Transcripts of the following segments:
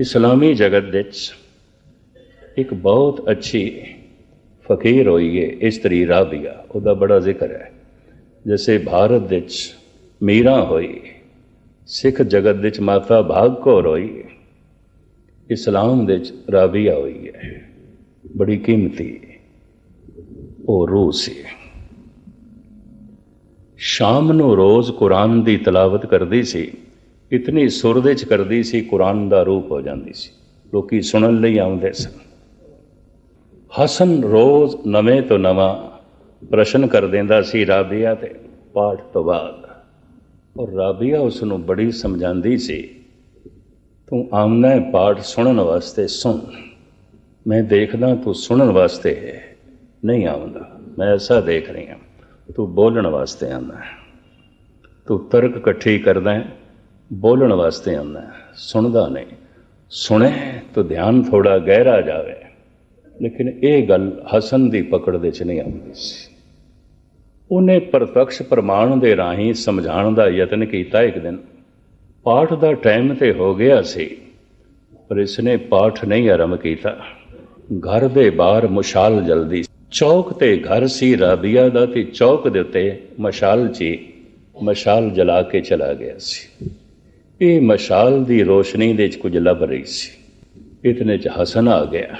ਇਸਲਾਮੀ ਜਗਤ ਵਿੱਚ ਇੱਕ ਬਹੁਤ ਅੱਛੀ ਫਕੀਰ ਹੋਈ ਹੈ ਇਸਤਰੀ ਰਾਬੀਆ, ਉਹਦਾ ਬੜਾ ਜ਼ਿਕਰ ਹੈ। ਜਿਵੇਂ ਭਾਰਤ ਵਿੱਚ ਮੀਰਾ ਹੋਈ, ਸਿੱਖ ਜਗਤ ਵਿੱਚ ਮਾਤਾ ਭਾਗ ਕੌਰ ਹੋਈ, ਇਸਲਾਮ ਵਿੱਚ ਰਾਬੀਆ ਹੋਈ ਹੈ। ਬੜੀ ਕੀਮਤੀ ਉਹ ਰੂਹ ਸੀ। ਸ਼ਾਮ ਨੂੰ ਰੋਜ਼ ਕੁਰਾਨ ਦੀ ਤਲਾਵਤ ਕਰਦੀ ਸੀ। ਇਤਨੀ ਸੁਰ ਦੇ ਚ ਕਰਦੀ ਸੀ, ਕੁਰਾਨ ਦਾ ਰੂਪ ਹੋ ਜਾਂਦੀ ਸੀ। ਲੋਕੀ ਸੁਣਨ ਲਈ ਆਉਂਦੇ ਸਨ। ਹਸਨ ਰੋਜ਼ ਨਵੇਂ ਤੋਂ ਨਵਾਂ ਪ੍ਰਸ਼ਨ ਕਰ ਦਿੰਦਾ ਸੀ ਰਾਬੀਆ ਤੇ ਪਾਠ ਤੋਂ ਬਾਅਦ। ਔਰ ਰਾਬੀਆ ਉਸ ਨੂੰ ਬੜੀ ਸਮਝਾਉਂਦੀ ਸੀ, ਤੂੰ ਆਮਨਾ ਹੈ ਪਾਠ ਸੁਣਨ ਵਾਸਤੇ, ਸੁਣ। ਮੈਂ ਦੇਖਦਾ ਤੂੰ ਸੁਣਨ ਵਾਸਤੇ ਨਹੀਂ ਆਉਂਦਾ। ਮੈਂ ਐਸਾ ਦੇਖ ਰਹੀ ਹਾਂ। ਤੂੰ ਬੋਲਣ ਵਾਸਤੇ ਆਉਂਦਾ ਤੂੰ ਤਰਕ ਇਕੱਠੀ ਕਰਦਾ ਹੈ। ਬੋਲਣ ਵਾਸਤੇ ਆਉਂਦਾ ਸੁਣਦਾ ਨਹੀਂ। ਸੁਣੇ ਤਾਂ ਧਿਆਨ ਥੋੜਾ ਗਹਿਰਾ ਜਾਵੇ। ਲੇਕਿਨ ਇਹ ਗੱਲ ਹਸਨ ਦੀ ਪਕੜ ਦੇ ਚ ਨਹੀਂ ਆਉਂਦੀ ਸੀ। ਉਹਨੇ ਪ੍ਰਤੱਖ ਪ੍ਰਮਾਣ ਦੇ ਰਾਹੀਂ ਸਮਝਾਉਣ ਦਾ ਯਤਨ ਕੀਤਾ ਇੱਕ ਦਿਨ। ਪਾਠ ਦਾ ਟਾਈਮ ਤੇ ਹੋ ਗਿਆ ਸੀ, ਪਰ ਇਸਨੇ ਪਾਠ ਨਹੀਂ ਆਰੰਭ ਕੀਤਾ। ਘਰ ਦੇ ਬਾਹਰ ਮੁਸ਼ਾਲ ਜਲਦੀ ਚੌਕ ਤੇ ਘਰ ਸੀ ਰਾਬੀਆ ਦਾ ਤੇ ਚੌਕ ਦੇ ਉੱਤੇ ਮਸ਼ਾਲ ਜੀ ਮਸ਼ਾਲ ਜਲਾ ਕੇ ਚਲਾ ਗਿਆ ਸੀ। ਇਹ ਮਸ਼ਾਲ ਦੀ ਰੋਸ਼ਨੀ ਦੇ ਵਿੱਚ ਕੁਝ ਲੱਭ ਰਹੀ ਸੀ। ਇਤਨੇ ਚ ਹਸਨ ਆ ਗਿਆ।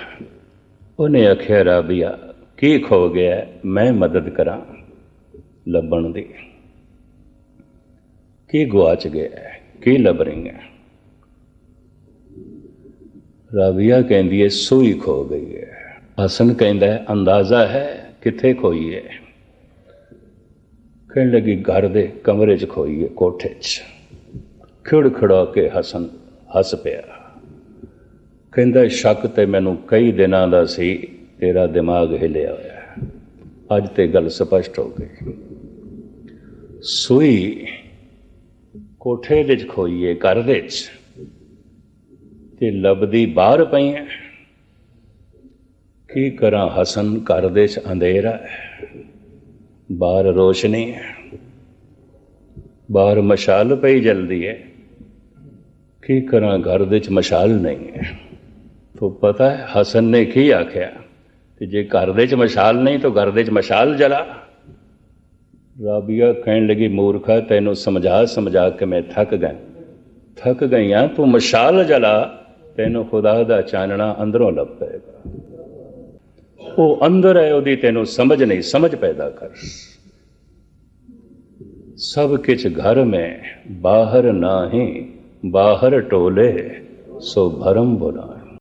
ਉਹਨੇ ਆਖਿਆ, ਰਾਬੀਆ, ਕੀ ਖੋ ਗਿਆ? ਮੈਂ ਮਦਦ ਕਰਾਂ ਲੱਭਣ ਦੀ। ਕੀ ਗਵਾਚ ਗਿਆ? ਕੀ ਲੱਭ ਰਹੀ ਹੈ ਰਾਬੀਆ ਕਹਿੰਦੀ ਹੈ, ਸੂਈ ਖੋ ਗਈ ਹੈ। ਹਸਨ ਕਹਿੰਦਾ ਹੈ, ਅੰਦਾਜ਼ਾ ਹੈ ਕਿੱਥੇ ਖੋਈ ਹੈ? ਕਹਿਣ ਲੱਗੀ, ਘਰ ਦੇ ਕਮਰੇ 'ਚ ਖੋਈ ਹੈ, ਕੋਠੇ 'ਚ। ਖਿੜ ਖੜਾ ਕੇ ਹਸਨ, ਹੱਸ ਪਿਆ। ਕਹਿੰਦਾ, ਸ਼ੱਕ ਤੇ ਮੈਨੂੰ ਕਈ ਦਿਨਾਂ ਦਾ ਸੀ, ਤੇਰਾ ਦਿਮਾਗ ਹਿਲਿਆ ਹੋਇਆ ਅੱਜ ਤੇ ਗੱਲ ਸਪਸ਼ਟ ਹੋ ਗਈ। ਸੂਈ ਕੋਠੇ ਵਿੱਚ ਖੋਈਏ, ਘਰ ਵਿੱਚ। ਤੇ ਲੱਭਦੀ ਬਾਹਰ ਪਈ ਹੈ। ਕੀ ਕਰਾਂ ਹਸਨ, ਘਰ ਦੇ ਚ ਅੰਧੇਰਾ ਹੈ। ਬਾਹਰ ਰੋਸ਼ਨੀ ਹੈ। ਬਾਹਰ ਮਸ਼ਾਲ ਪਈ ਜਲਦੀ ਹੈ। ਕੀ ਕਰਾਂ? ਘਰ ਦੇ ਚ ਮਸ਼ਾਲ ਨਹੀਂ ਹੈ। ਤੋ ਪਤਾ ਹੈ, ਹਸਨ ਨੇ ਕੀ ਆਖਿਆ? ਤੇ ਜੇ ਘਰ ਦੇ ਚ ਮਸ਼ਾਲ ਨਹੀਂ, ਤਾਂ ਘਰ ਦੇ ਚ ਮਸ਼ਾਲ ਜਲਾ। ਰਾਬੀਆ ਕਹਿਣ ਲੱਗੀ, ਮੂਰਖਾ ਤੈਨੂੰ ਸਮਝਾ ਸਮਝਾ ਕੇ ਮੈਂ ਥੱਕ ਗਿਆ। ਥੱਕ ਗਈਆਂ, ਤੂੰ ਮਸ਼ਾਲ ਜਲਾ। ਤੈਨੂੰ ਖੁਦਾ ਦਾ ਚਾਨਣਾ ਅੰਦਰੋਂ ਲੱਭ ਪਏਗਾ। ਉਹ ਅੰਦਰ ਹੈ, ਉਹਦੀ ਤੈਨੂੰ ਸਮਝ ਨਹੀਂ, ਸਮਝ ਪੈਦਾ ਕਰ। ਸਭ ਕਿਛ ਘਰ ਮੈਂ, ਬਾਹਰ ਨਾ ਨਾਹੀਂ। ਬਾਹਰ ਟੋਲੇ ਸੋ ਭਰਮ ਬੁਲਾਏ।